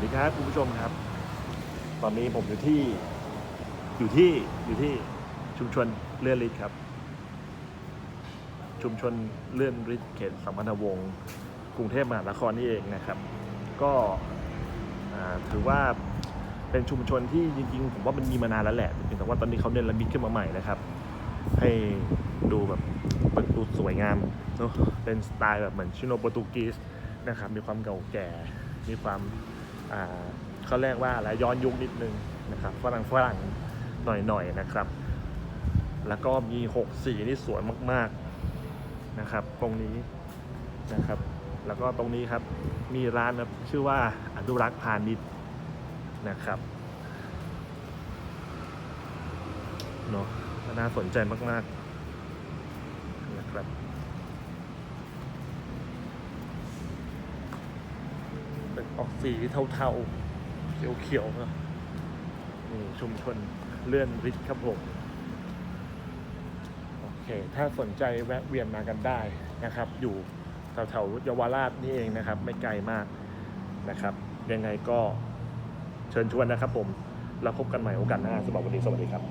วัสดีครับคุณผู้ชมครับ ตอนนี้ผมอยู่ที่อยู่ที่อยู่ที่ชุมชนเลื่อนฤทธิ์ครับ ชุมชนเลื่อนฤทธิ์เขตสัมพันธวงศ์กรุงเทพมหานครนี่เองนะครับ ก็ถือว่าเป็นชุมชนที่จริงๆ ผมว่ามันมีมานานแล้วแหละเพียงแต่ว่าตอนนี้เขาเน้นระมิดขึ้นมาใหม่นะครับ ให้ดูแบบดูสวยงามเนอะเป็นสไตล์แบบเหมือนชิโนโปรตุกีสนะครับ มีความเก่าแก่ มีความ เขาเรียกว่าอะไรย้อนยุคนิดนึงนะครับฝรั่งฝรั่งหน่อยๆนะครับ แล้วก็มีหกสีนี่สวยมากๆนะครับ ตรงนี้นะครับ แล้วก็ตรงนี้ครับมีร้านครับชื่อว่าอนุรักษ์พาณิชย์นะครับเนาะน่าสนใจมากๆนะครับ เป็น ออกสีเทาๆ เขียวๆเนอะนี่ชุมชนเลื่อนริทธิ์ครับผมโอเค ถ้าสนใจแวะเวียนมากันได้นะครับ อยู่แถวๆเยาวราชนี่เองนะครับ ไม่ไกลมากนะครับ ยังไงก็เชิญชวนนะครับผมเราพบกันใหม่โอกาสหน้าสำหรับวันนี้สวัสดีครับ